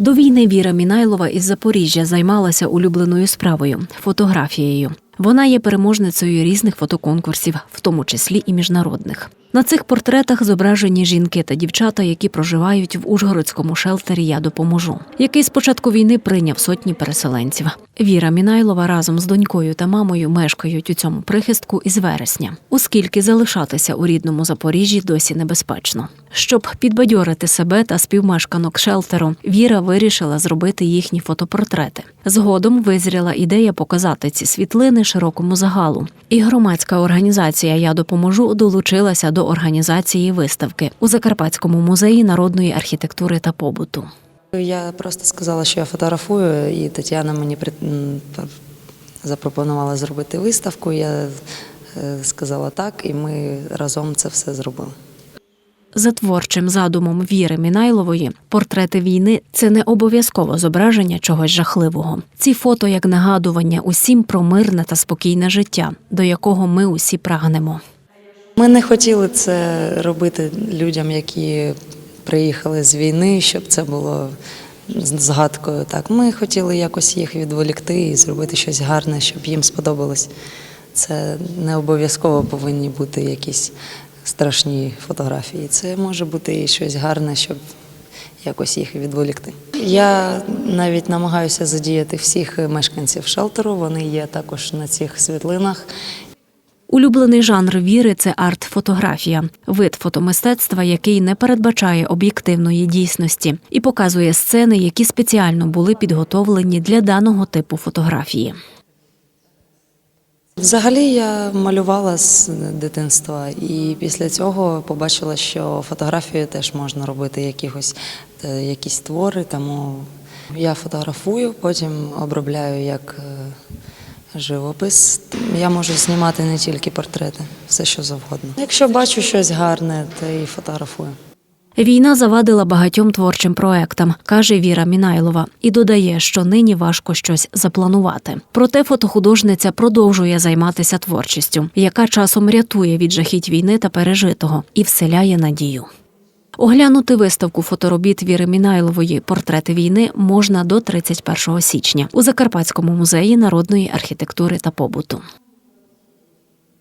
До війни Віра Мінайлова із Запоріжжя займалася улюбленою справою фотографією. Вона є переможницею різних фотоконкурсів, в тому числі і міжнародних. На цих портретах зображені жінки та дівчата, які проживають в Ужгородському шелтері Я допоможу, який з початку війни прийняв сотні переселенців. Віра Мінайлова разом з донькою та мамою мешкають у цьому прихистку із вересня, оскільки залишатися у рідному Запоріжжі досі небезпечно. Щоб підбадьорити себе та співмешканок шелтеру, Віра вирішила зробити їхні фотопортрети. Згодом визріла ідея показати ці світлини широкому загалу. І громадська організація Я допоможу долучилася до організації виставки у Закарпатському музеї народної архітектури та побуту. Я просто сказала, що я фотографую, і Тетяна мені запропонувала зробити виставку. Я е, сказала так, і ми разом це все зробили. За творчим задумом Віри Мінайлової, портрети війни це не обов'язково зображення чогось жахливого. Ці фото як нагадування усім про мирне та спокійне життя, до якого ми усі прагнемо. Ми не хотіли це робити людям, які приїхали з війни, щоб це було згадкою. Так, ми хотіли якось їх відволікти і зробити щось гарне, щоб їм сподобалось. Це не обов'язково повинні бути якісь страшні фотографії. Це може бути і щось гарне, щоб якось їх відволікти. Я навіть намагаюся задіяти всіх мешканців шелтеру. Вони є також на цих світлинах. Улюблений жанр віри це арт-фотографія, вид фотомистецтва, який не передбачає об'єктивної дійсності і показує сцени, які спеціально були підготовлені для даного типу фотографії. Взагалі я малювала з дитинства, і після цього побачила, що фотографію теж можна робити якихось е, якісь твори. Тому я фотографую, потім обробляю як е, живопис. Я можу знімати не тільки портрети, все що завгодно. Якщо бачу щось гарне, то і фотографую. Війна завадила багатьом творчим проектам, каже Віра Мінайлова, і додає, що нині важко щось запланувати. Проте фотохудожниця продовжує займатися творчістю, яка часом рятує від жахіть війни та пережитого і вселяє надію. Оглянути виставку фоторобіт Віри Мінайлової Портрети війни можна до 31 січня у Закарпатському музеї народної архітектури та побуту.